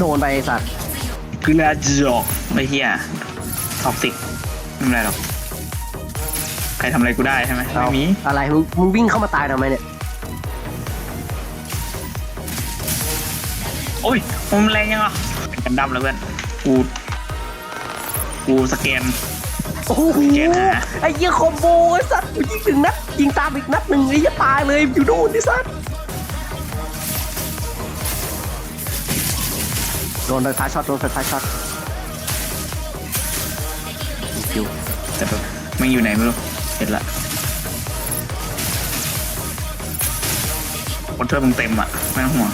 โดนไปไอ้สัตว์คือลาจอกไอ้เหี้ยท็อกซิกไม่เป็นไรหรอกใครทำอะไรกูได้ใช่ไหมเอาไม่มีอะไรมึงมึงวิ่งเข้ามาตายทำไมเนี่ย โอ้ยมันแรงยังอะกันดำแล้วเพื่อนกูกูสแกนโอ้โหเจ็บนะไอ้เหี้ยคอมโบไอ้สัตว์กูยิงถึงนัดยิงตามอีกนัดหนึ่งไอ้เหี้ยตายเลยอยู่โดนไอ้สัตว์ โดนไฟฟ้าช็อตโดนไฟฟ้าช็อตคิวแต่แบบมันอยู่ไหนไม่รู้เห็นละคนเทอร์มึงเต็มอะไม่ต้องห่วง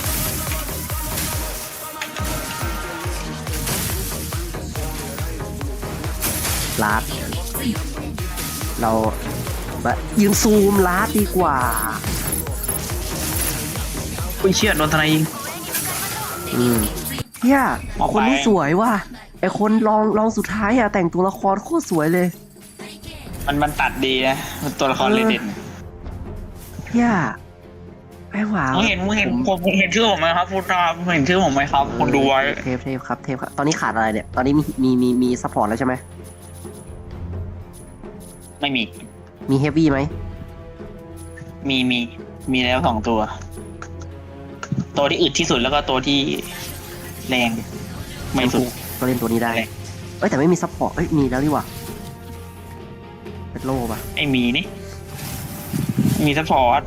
ลาดเราแบบยืนซูมลาดดีกว่าอุ้ยเชี่ยโดนทนายยิง อืม เนี่ยออกไป คนนี้สวยว่ะไอคนลองลองสุดท้ายอะแต่งตัวละครโคตรสวยเลยมันมันตัดดีนะมันตัวละครเลยเด่นเนี่ยแม่งหวามึงเห็นมึงเห็นผมมึงเห็นชื่อผมไหมครับพูดตามมึงเห็นชื่อผมไหมครับคนดูไว้เทปเทปครับเทปครับตอนนี้ขาดอะไรเนี่ย ตอนนี้มีมีมีมีซัพพอร์ตแล้วใช่ไหมไม่มี มีเฮฟวี่ไหมมีมีมีแล้วสองตัว ตัวที่อึดที่สุดแล้วก็ตัวที่ แรงไม่สุดก็เล่นตัวนี้ได้อะไรเอ้ยแต่ไม่มีซัพพอร์ต เอ้ยมีแล้วนี่หว่าเป็นโล่ป่ะไอ้มีนี่ มีซัพพอร์ต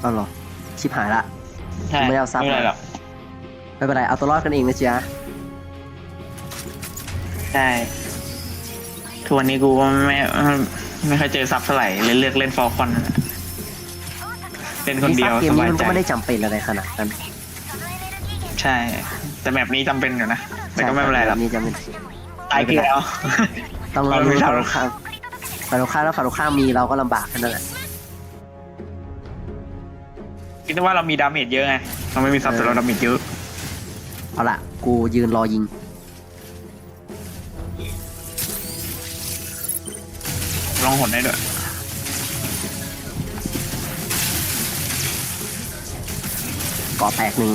เอาเหรอ ชิบหายละ ใช่ไม่เอาซับไม่เป็นไรหรอกไม่เป็นไร เอาตัวรอดกันเองนะจ๊ะใช่ทุกวันนี้กูก็ไม่ไม่ไม่ค่อยเจอซับเท่าไหร่เลยเลือกเล่นฟอลคอนเล่นคนเดียวเกมสนี้บายมันใจก็ไม่ได้จำเป็นอะไรขนาดนั้น ใช่ แต่แบบนี้จำเป็นอยู่นะ แต่ก็ไม่เป็นไรหรอกแบบนี่จำเป็น ตายไปแล้วต้องรอเราดูไม่ฝ่ายทำตรงข้ามฝ่ายตรงข้ามแล้วฝ่ายตรงข้ามมีเราก็ลำบากแค่นั้นแหละ คิดว่าเรามีดาเมจเยอะไง เราไม่มีซับแต่เราดาเมจเยอะ เอาละกูยืนรอยิง ลองหนได้ด้วยเกาะแตกหนึ่ง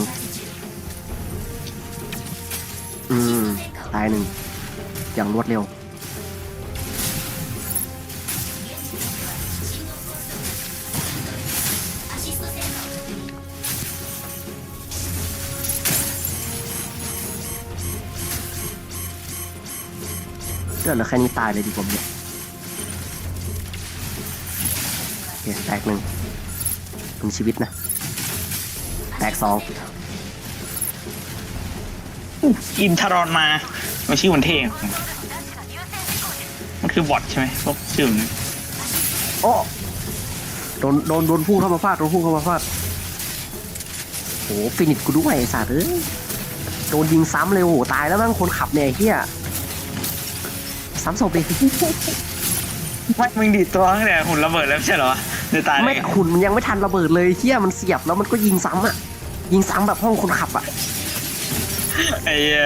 อืม ตายหนึ่ง อย่างรวดเร็ว เลือดเหลือแค่นี้ตายเลยดีกว่าเนี่ยโอเคแตกหนึ่งเป็นชีวิตนะ แตกสอง อินทรอนมามันชื่อมันเท่งมันคือบอทใช่ไหมพวกชื่อมันโอ้โดนโดนโดนพุ่งเข้ามาฟาดโดนพุ่งเข้ามาฟาดโอ้ฟินิชกูด้วยไอ้สัตว์เอ้ยโดนยิงซ้ำเลยโอ้โหตายแล้วมั้งคนขับเนี่ยไอ้เฮียซ้ำศพเลยไม่มึงดีดตัวตั้งแต่หุ่นระเบิดแล้วไม่ใช่เหรอจะตายได้ไม่ไงขุนมันยังไม่ทันระเบิดเลยเฮียมันเสียบแล้วมันก็ยิงซ้ำอะยิงซ้ำแบบห้องคนขับอะ ไอ้เหี้ย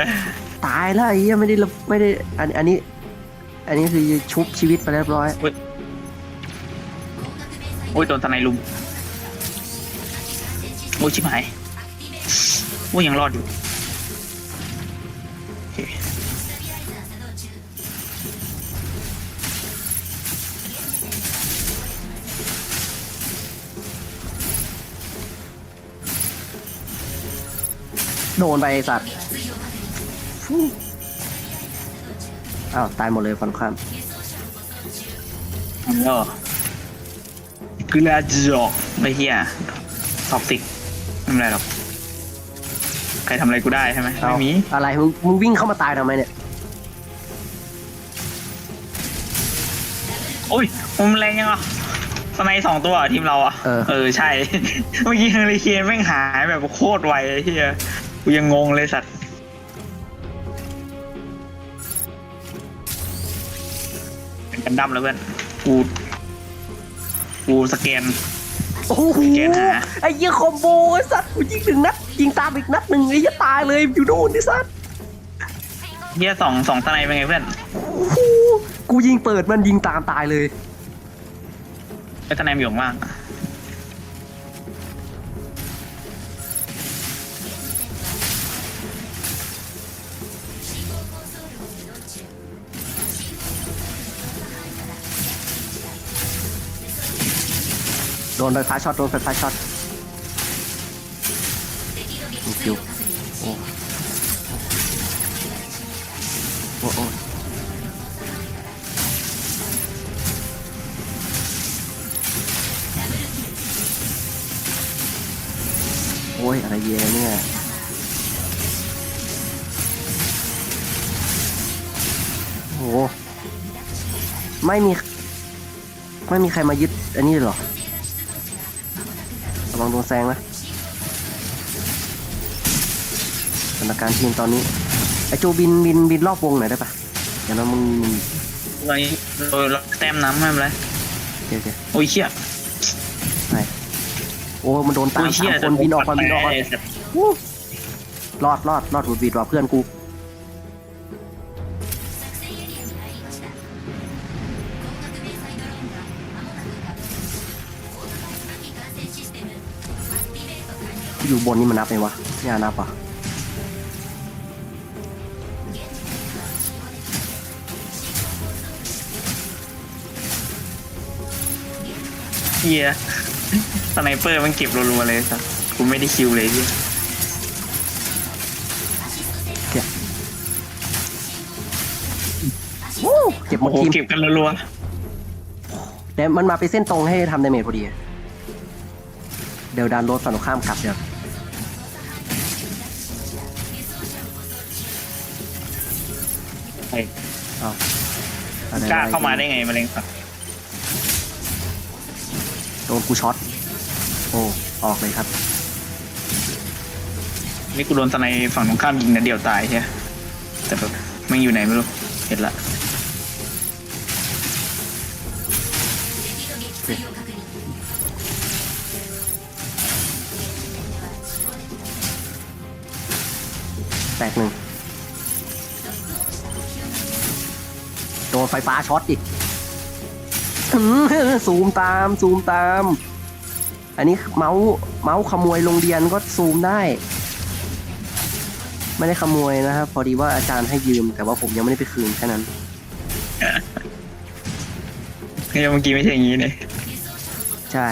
ตายแล้วไอ้เฮียไม่ได้ระไม่ได้อันอันนี้ อันนี้คือชุบชีวิตไปเรียบร้อยโอ้ยโดนทนายลุมโอ้ยชิบหายโอ้ยยังรอดอยู่โอเคโดนไปไอ้สัตว์ฟู้ อ้าว ตายหมดเลยฟันข้ามอันนี้ก็คือลาจอกไอ้เหี้ยท็อกซิกไม่เป็นไรหรอก ใครทำอะไรกูได้ใช่ไหมเอาไม่มีอะไรมึงมึงวิ่งเข้ามาตายทำไมเนี่ย โอ้ยมันแรงยังอะสไนด์สองตัวอะทีมเราอะ เออ เออ ใช่ เมื่อกี้เฮลิเคนแม่งหายแบบโคตรไวไอ้เหี้ยกูยังงงเลยสัตว์ กันดั้มแล้วเพื่อน กู กูสแกน โอ้โหเกณฑ์หา ไอ้เหี้ยคอมโบไอ้สัตว์กูยิงหนึ่งนัดยิงตามอีกนัดหนึ่งไอ้เหี้ยตายเลยอยู่โดนไอ้สัตว์เหี้ยสองสองสไนด์เป็นไงเพื่อนโอ้โหกูยิงเปิดมันยิงตามตายเลยไอ้สไนด์มีอยู่ข้างล่าง โดนไฟฟ้าช็อตโดนไฟฟ้าช็อตคิวโอ้โอ้โอ้โอ้ยอะไรเยอะเนี่ยโอ้โหไม่มี ไม่มีใครมายึดอันนี้หรอ ระวังโดนแซงนะสถานการณ์ทีมตอนนี้ ไอโจบินบินบินรอบวงหน่อยได้ปะเดี๋ยวนะมึงมึงไว้เราเราแต้มน้ำไม่เป็นไรเดี๋ยวเดี๋ยวโอ้ยเชี่ยไปโอ้มันโดนตาโอ้มยเชี่ยสามคนบินออกมาบินออกมาไสัตว์วู้รอดรอดรอดบุดบิดว่ะเพื่อนกู อยู่บนนี่มันนับไหมวะไม่น่านับอะเฮียสไนเปอร์มันเก็บรัวๆเลยสัตว์กูไม่ได้คิวเลยเฮียวู้เจ็บหมโอ้ดโหทีมเก็บกันรัวแต่มันมาไปเส้นตรงให้ทำดาเมจพอดี เดี๋ยวดันรถฝั่งตรงข้ามกลับเดี๋ยว ๆไอ้เอาอะไรกล้าเข้ามาได้ไงมะเร็งสัตว์โดนกูช็อต โอ้ ออกเลยครับ นี่กูโดนสไนฝั่งตรงข้ามยิงนัดเดียวตายใช่ไหมแต่แบบไม่งอยู่ไหนไม่รู้ เห็นละแตกหนึ่ง ไฟฟ้าช็อตอีกอื้อซูมตามซูมตาม อันนี้เมาส์เมาส์ขโมยโรงเรียนก็ซูมได้ ไม่ได้ขโมยนะครับพอดีว่าอาจารย์ให้ยืม แต่ว่าผมยังไม่ได้ไปคืนแค่นั้นเฮ้ยเมื่อกี้ไม่ใช่อย่างนี้เลยใช่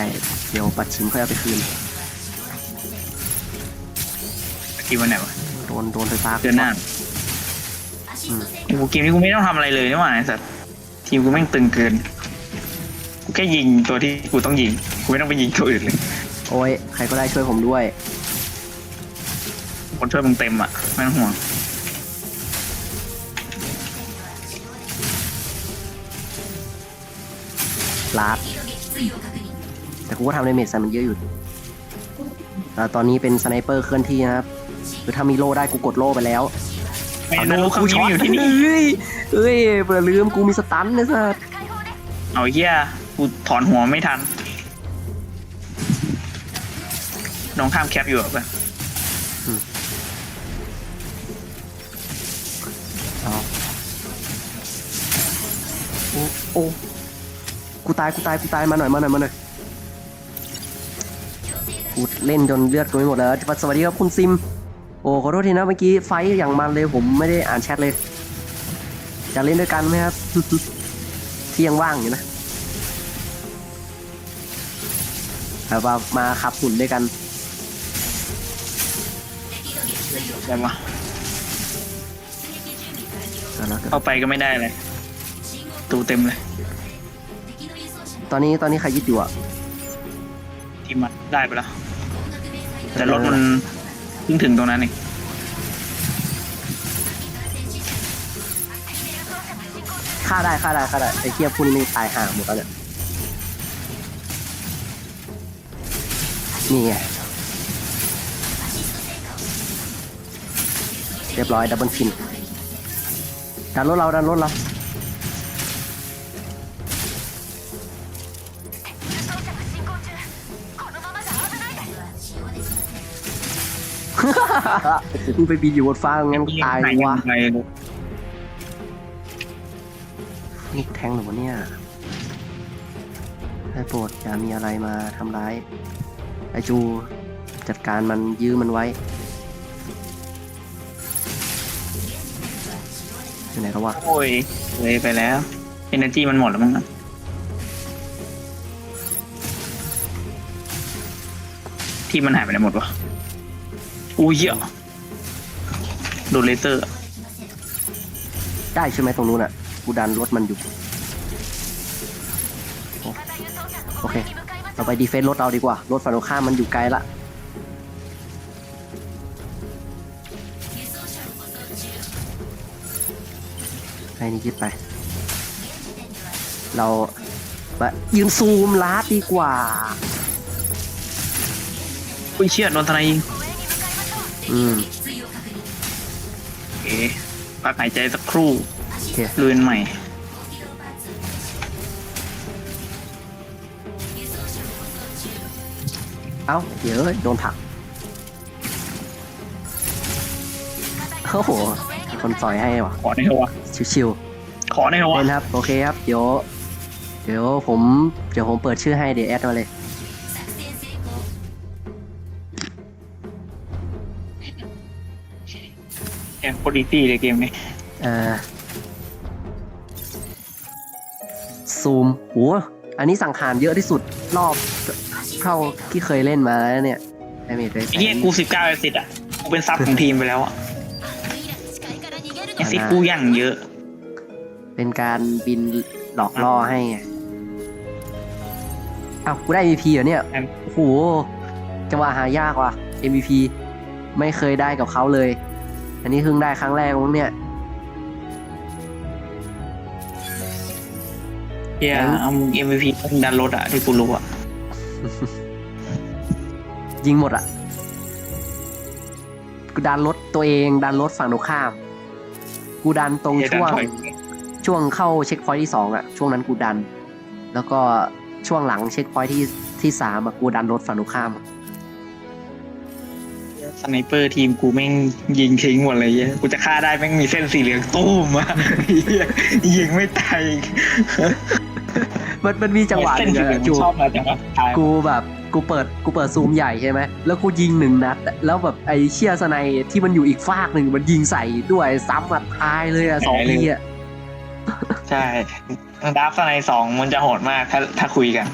เดี๋ยวปัดชิมค่อยเอาไปคืนเมื่อกี้วันไหนวะโดนโดนไฟฟ้าเดือนหน้า อืมโอ้โหเกมนี้กูไม่ต้องทำอะไรเลยนี่หว่าไอ้สัตว์ทีมกูแม่งตึงเกิน กูแค่ยิงตัวที่กูต้องยิง กูไม่ต้องไปยิงตัวอื่นเลย โอ้ย ใครก็ได้ช่วยผมด้วย คนช่วยมึงเต็มอะ ไม่ต้องห่วง ลาด แต่กูก็ทำในเมจใส่มันเยอะอยู่แต่ตอนนี้เป็นสไนเปอร์เคลื่อนที่นะครับ คือถ้ามีโล่ได้กูกดโล่ไปแล้ว ไม่รู้คำนี้อยู่ที่นี่เฮ้ยเฮ้ยเปิดลืมกูมีสตันนะสัสเอาเฮียกูถอนหัวไม่ทัน น้องข้ามแคปอยู่แบบเอาโอ้โอ้กูตายกูตายกูตายมาหน่อยมาหน่อยมาหน่อยกูเล่นจนเลือดกูไม่หมดแล้วสวัสดีครับคุณซิม โอ้ขอโทษทีนะเมื่อกี้ไฟท์อย่างมันเลยผมไม่ได้อ่านแชทเลยอยากเล่นด้วยกันไหมครับที่ยังว่างอยู่นะแบบว่ามาขับหุ่นด้วยกันอะไรวะเอาละเข้าไปก็ไม่ได้เลยตูเต็มเลย ตอนนี้ตอนนี้ใครยึดอยู่อะทีมมันได้ไปแล้ว แต่รถมัน เพิ่งถึงตรงนั้นเองฆ่าได้ฆ่าได้ฆ่าได้ไอ้เทียพวกนี้ไม่ตายห่างหมดแล้วเนี่ยนี่ไงเรียบร้อยดับเบิลคินดันรถเราดันรถเรา มึงไปบินอยู่บนฟ้างั้นกูตายเลยวะนี่แทงหรือเนี่ยได้โปรดอย่ามีอะไรมาทำร้าย ไอจูจัดการมันยื้อมันไว้อยู่ไหนแล้ววะโอ้ยเลยไปแล้วเอเนจีมันหมดแล้วมั้งนะที่มันหายไปไหนหมดวะ อุ้ยเหี้ยโดนเลเซอร์ได้ใช่ไหมตรงนู้นอะ กูดันรถมันอยู่ โอเค เราไปดีเฟนต์รถเราดีกว่า รถฝั่งตรงข้ามมันอยู่ไกลละให้นี่คิดไป เรามายืนซูมลาดดีกว่าอุ้ยเชี่ยโดนทนายยิง อืมโอเคพักหายใจสักครู่โอเคลุยกันใหม่ เอ้าเดี๋ยวโดนผลักโอ้โหมีคนซอยให้ว่ะ ขอได้เหรอวะชิวขอได้เหรอๆวะเล่นครับ โอเคครับ เดี๋ยว เดี๋ยวผม เดี๋ยวผมเปิดชื่อให้เดี๋ยวแอดมาเลย ตรอีซี่เลยเกมนี้เอ่อซูมโหอันนี้สังขารเยอะที่สุดรอบเข้าที่เคยเล่นมาแล้วเนี่ยไอเมดเลยไอ้เหี้ยกูสิบเก้าแอซิดอะ กูเป็นซับของทีมไปแล้วอะแอซิดกูอย่างเยอะ เป็นการบินหลอกล่อให้ไงอ้าวกูได้ MVP เหรอเนี่ยครับโอ้โหจังหวะหายากว่ะ MVP ไม่เคยได้กับเขาเลย อันนี้เพิ่งได้ครั้งแรกมั้งเนี่ย เฮียเอามึง MVP ต้องดันรถอะที่กูรู้อะยิงหมดอะกูดันรถตัวเองดันรถฝั่งตรงข้าม กูดันตรงเฮียดันช่วง ถอยช่วงเข้าเช็คพอยท์ที่สองอะช่วงนั้นกูดัน แล้วก็ช่วงหลังเช็คพอยท์ที่ที่สามอะกูดันรถฝั่งตรงข้าม สไนเปอร์ทีมกูแม่งยิงทิ้งหมดเลยเฮียกูจะฆ่าได้แม่งมีเส้นสีเหลืองตู้มอะเหี้ยยิงไม่ตายอีกมันมันมีจังหวะหเส้นนึ่งสีเหลืออะงจูชอบมาจังวะตายกูแบบกูเปิดกูเปิดซูมใหญ่ใช่ไหมแล้วกูยิงหนึ่งนัด แล้วแบบไอ้เชียสไนที่มันอยู่อีกฟากหนึ่งมันยิงใส่ด้วยซ้ำมาตายเลยอะสองทีอะใช่ดับสไนสองมันจะโหดมากถ้าถ้าคุยกัน